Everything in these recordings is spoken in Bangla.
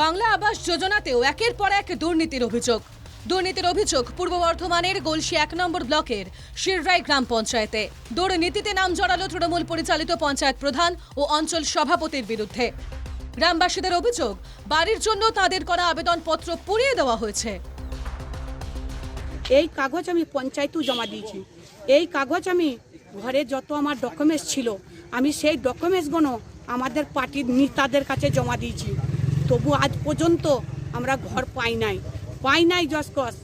বাংলা আবাস যোজনাতেও একের পর এক দুর্নীতির অভিযোগ। দুর্নীতির অভিযোগ পূর্ব বর্ধমানের গলসি এক নম্বর ব্লকের শিররাই গ্রাম পঞ্চায়েতে। দুর্নীতিতে নাম জড়ালো তৃণমূল পরিচালিত পঞ্চায়েত প্রধান ও অঞ্চল সভাপতির বিরুদ্ধে। গ্রামবাসীদের অভিযোগ, বাড়ির জন্য তাদের করা আবেদনপত্র পুড়িয়ে দেওয়া হয়েছে। এই কাগজ আমি পঞ্চায়েতেও জমা দিয়েছি। এই কাগজ আমি ঘরে যত আমার ডকুমেন্টস ছিল, আমি সেই ডকুমেন্টসগুলো আমাদের পার্টির নেতাদের কাছে জমা দিয়েছি। তবু আজ পর্যন্ত আমরা ঘর পাই নাই। পাই নাই জসকস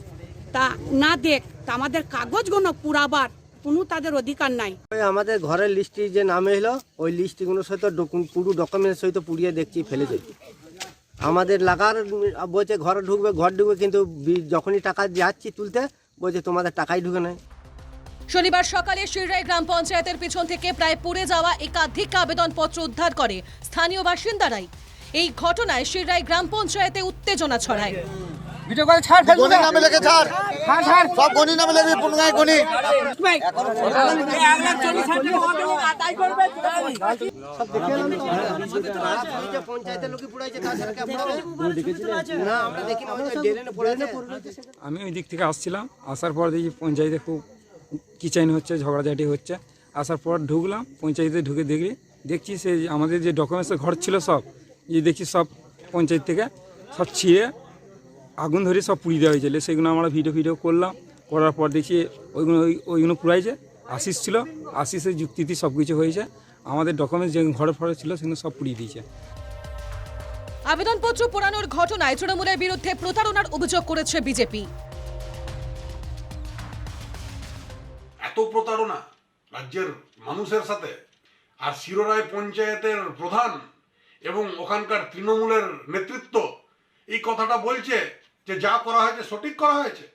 তা না দেখ তা আমাদের কাগজগুলো পুরাবার কোনো তাদের অধিকার নাই। ওই আমাদের ঘরের লিস্টে যে নাম এলো ওই লিস্টগুলো সহিত পুরো ডকুমেন্টের সহিত পুড়িয়ে দেখছি ফেলে দিই আমাদের লাগার বলছে ঘরে ঢুকবে ঘর ঢুকবে কিন্তু বি- যখনই টাকা যাচ্ছি তুলতে বলছে তোমাদের টাকাই ঢুকে নাই। শনিবার সকালে শিররাই গ্রাম পঞ্চায়েতের পিছন থেকে প্রায় পুড়ে যাওয়া একাধিক আবেদনপত্র উদ্ধার করে স্থানীয় বাসিন্দারাই। এই ঘটনায় শিররাই গ্রাম পঞ্চায়েতে উত্তেজনা ছড়ায়। নামে লেগে ছাড়। নামে লেগে। আমি ওই দিক থেকে আসছিলাম আসার পর দেখি পঞ্চায়েতে খুব কিচাইন হচ্ছে ঝগড়াঝাটি হচ্ছে। আসার পর ঢুকলাম পঞ্চায়েতে ঢুকে দেখি দেখছি সে যে আমাদের যে ডকুমেন্টসের ঘর ছিল সব যে দেখি সব পঞ্চায়েত থেকে সব ছিঁড়ে আগুন ধরে সব পুড়িয়ে দেওয়া হয়েছিল। সেগুলো আমরা ভিডিও ভিডিও করলাম। করার পর দেখি ওইগুলো ওই ওইগুলো পুড়াইছে আশিস ছিল। আশিসের যুক্তিতে সব কিছু হয়েছে। আমাদের ডকুমেন্টস যে ঘরে ফরে ছিল সেগুলো সব পুড়িয়ে দিয়েছে। আবেদনপত্র পোড়ানোর ঘটনায় তৃণমূলের বিরুদ্ধে প্রতারণার অভিযোগ করেছে বিজেপি। এত প্রতারণা রাজ্যের মানুষের সাথে। আর শিরোরায় পঞ্চায়েতের প্রধান এবং ওখানকার তৃণমূলের নেতৃত্ব এই কথাটা বলছে যে যা করা হয়েছে সঠিক করা হয়েছে।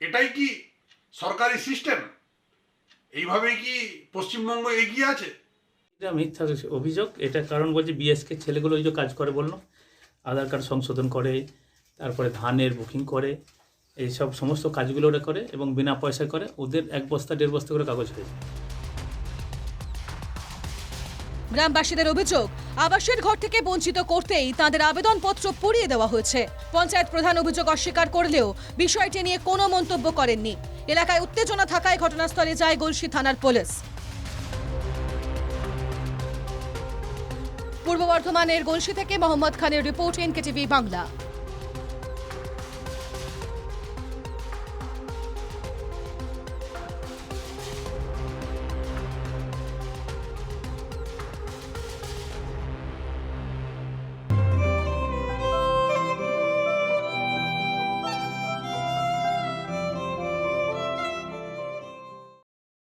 এটাই কি সরকারি সিস্টেম? এইভাবেই কি পশ্চিমবঙ্গ এগিয়ে আছে? এটা মিথ্যা অভিযোগ, এটা কারণ বলছে বিএসকে ছেলেগুলো ওই যে কাজ করে বলল। আধার কার্ড সংশোধন করে, তারপরে ধানের বুকিং করে এই সব সমস্ত কাজগুলো ওরা করে এবং বিনা পয়সায় করে, ওদের এক বস্তা, দেড় বস্তা করে কাগজ হয়েছে গ্রামবাসীদের অভিযোগ আবাসের ঘর থেকে বঞ্চিত করতেই তাদের আবেদনপত্র পুড়িয়ে দেওয়া হয়েছে। পঞ্চায়েত প্রধান অভিযোগ অস্বীকার করলেও বিষয়টি নিয়ে কোনো মন্তব্য করেননি। এলাকায় উত্তেজনা থাকায় ঘটনাস্থলে যায় গলসি থানার পুলিশ। পূর্ব বর্ধমানের গলসি থেকে মোহাম্মদ খানের রিপোর্ট, এনকেটিভি বাংলা।